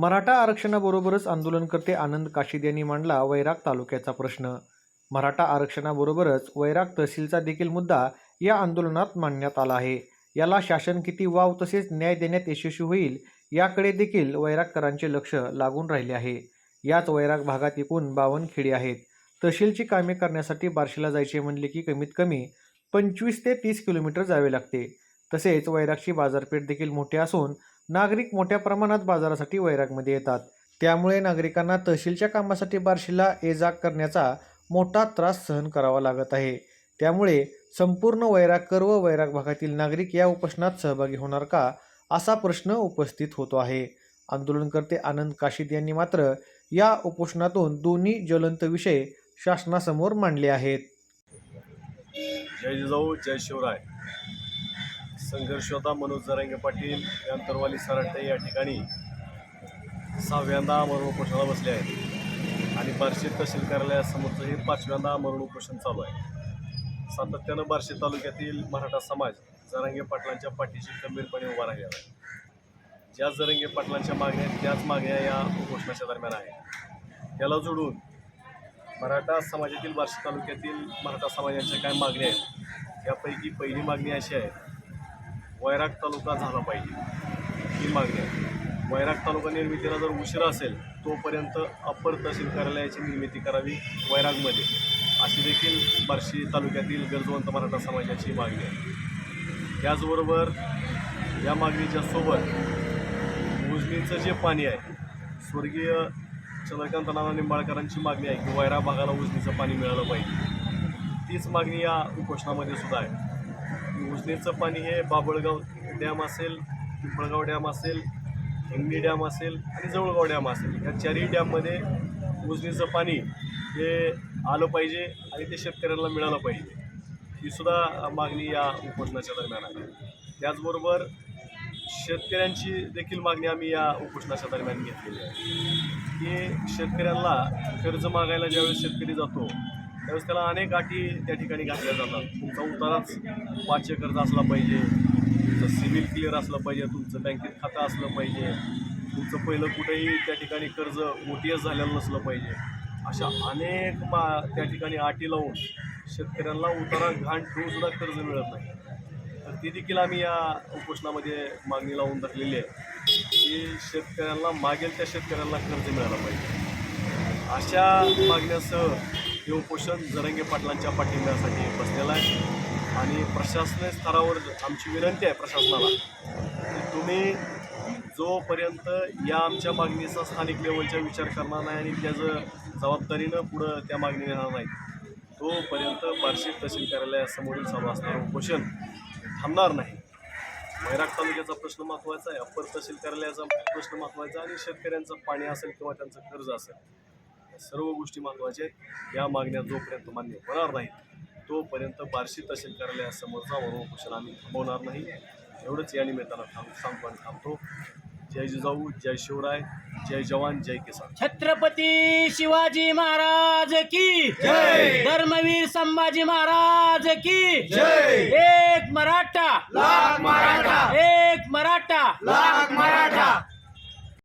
मराठा आरक्षणाबरोबरच आंदोलनकर्ते आनंद काशीद यांनी मांडला वैराग तालुक्याचा प्रश्न. मराठा आरक्षणाबरोबरच वैराग तहसीलचा देखील मुद्दा या आंदोलनात मांडण्यात आला आहे. याला शासन किती वाव तसेच न्याय देण्यात यशस्वी होईल याकडे देखील वैरागकरांचे लक्ष लागून राहिले आहे. याच वैराग भागात एकूण बावन्न खेडी आहेत. तहसीलची कामे करण्यासाठी बार्शीला जायचे म्हणले की कमीत कमी पंचवीस ते तीस किलोमीटर जावे लागते. तसेच वैरागची बाजारपेठ देखील मोठी असून नागरिक मोठ्या प्रमाणात बाजारासाठी वैरागमध्ये येतात. त्यामुळे नागरिकांना तहसीलच्या कामासाठी बार्शीला ये जा करण्याचा मोठा त्रास सहन करावा लागत आहे. त्यामुळे संपूर्ण वैरागकर व वैराग भागातील नागरिक या उपोषणात सहभागी होणार का असा प्रश्न उपस्थित होतो आहे. आंदोलनकर्ते आनंद काशीद यांनी मात्र या उपोषणातून दोन्ही ज्वलंत विषय शासनासमोर मांडले आहेत. जय जिजाऊ जय शिवराय. संघर्षयोद्धा मनोज जरांगे पाटील अंतरवाली सराटे या ठिकाणी सहाव्यांदा मरण उपोषणाला बसले आहेत. आणि बार्शी तहसील कार्यालयासमोरचं हे पाचव्यांदा मरण उपोषण चालू आहे. सातत्यानं बार्शी तालुक्यातील मराठा समाज जरांगे पाटलांच्या पाठीशी गंभीरपणे उभा राहिलेला आहे. ज्या जरंगे पाटलांच्या मागण्या आहेत, त्याच मागण्या या उपोषणाच्या दरम्यान आहेत त्याला जोडून मराठा समाजातील बार्शी तालुक्यातील मराठा समाजाच्या काय मागण्या आहेत? यापैकी पहिली मागणी अशी आहे वैराग तालुका झाला पाहिजे. ही मागणी आहे. वैराग तालुका निर्मितीला जर उशीर असेल तोपर्यंत अप्पर तहसील कार्यालयाची निर्मिती करावी वैरागमध्ये. अशी देखील बार्शी तालुक्यातील गरजवंत मराठा समाजाची मागणी आहे. त्याचबरोबर या मागणीच्या सोबत उजनीचं जे पाणी आहे स्वर्गीय चंद्रकांत नाना निंबाळकरांची मागणी आहे की वैरा भागाला उजनीचं पाणी मिळालं पाहिजे. तीच मागणी या उपोषणामध्ये सुद्धा आहे. उजनीचं पाणी हे बाबळगाव डॅम असेल पिंपळगाव डॅम असेल हिंगणी डॅम असेल आणि जवळगाव डॅम असेल. या चारही डॅममध्ये उजनीचं पाणी हे आलं पाहिजे आणि ते शेतकऱ्यांना मिळालं पाहिजे. ही सुद्धा मागणी या उपोषणाच्या दरम्यान आहे. त्याचबरोबर शेतकऱ्यांची देखील मागणी आम्ही या उपोषणाच्या दरम्यान घेतलेली आहे. की शेतकऱ्यांना कर्ज मागायला ज्यावेळेस शेतकरी जातो त्यावेळेस त्याला अनेक अटी त्या ठिकाणी घातल्या जातात. तुमचा उताराच पाचशे कर्ज असला पाहिजे तुमचं सिबिल क्लिअर असलं पाहिजे तुमचं बँकेत खातं असलं पाहिजे तुमचं पहिलं कुठेही त्या ठिकाणी कर्ज ओटीएस झालेलं नसलं पाहिजे. अशा अनेक मा त्या ठिकाणी अटी लावून शेतकऱ्यांना उतारा घाण ठेवून सुद्धा कर्ज मिळत नाही. तर ती देखील आम्ही या उपोषणामध्ये मागणी लावून धरलेली आहे की शेतकऱ्यांना मागेल त्या शेतकऱ्यांना कर्ज मिळालं पाहिजे. अशा मागण्यासह हे उपोषण जरंगे पाटलांच्या पाठिंब्यासाठी बसलेलं आहे. आणि प्रशासकीय स्तरावर आमची विनंती आहे प्रशासनाला की तुम्ही जोपर्यंत या आमच्या मागणीचा स्थानिक लेवलचा विचार करणार नाही आणि त्याचं जबाबदारीनं पुढं त्या मागणी येणार नाही तोपर्यंत बार्शी तहसील कार्यालयासमोरील चालू असणारं उपोषण थांबणार नाही. वैराग तालुक्याचा प्रश्न महत्त्वाचा आहे अप्पर तहसील कार्यालयाचा प्रश्न महत्त्वाचा आणि शेतकऱ्यांचं पाणी असेल किंवा त्यांचं कर्ज असेल सर्व गोष्टी महत्त्वाच्या आहेत. या मागण्या जोपर्यंत मान्य होणार नाहीत तोपर्यंत बार्शी तहसील कार्यालयासमोरचा वरून उपोषण आम्ही थांबवणार नाही. एवढंच या निमित्तानं थांब सांगतो आणि थांबतो. जय जिजाऊ जय शिवराय जय जवान जय किसान. छत्रपती शिवाजी महाराज की जय. धर्मवीर संभाजी महाराज की जय. एक मराठा. लाख मराठा. एक मराठा लाख मराठा